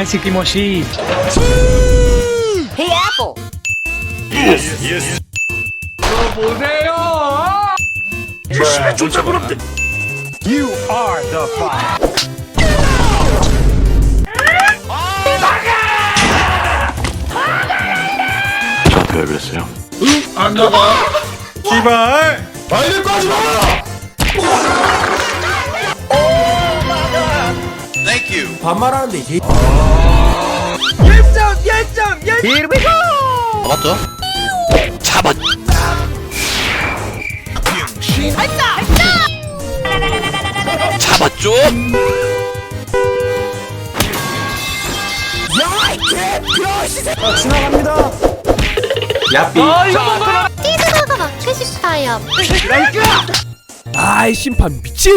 Messi Kimoshi. Hey Apple. You are the fire. 왜 그랬어요? 제발 마이를 꺼지 마! 반말하는데 이제 맞죠? 잡았. 잡았죠? 야삐 피드가 맞고 싶어요. 아이 심판 미친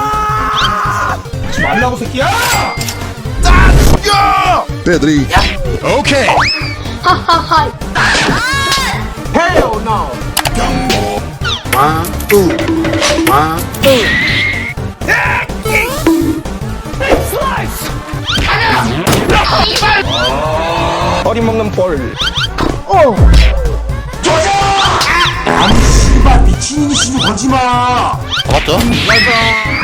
말라고 새끼야! 빼드리. 오케이. Hell no. 어림없는 볼. 아니 씨발 미친놈이 씨발 거지 마 맞죠? 천해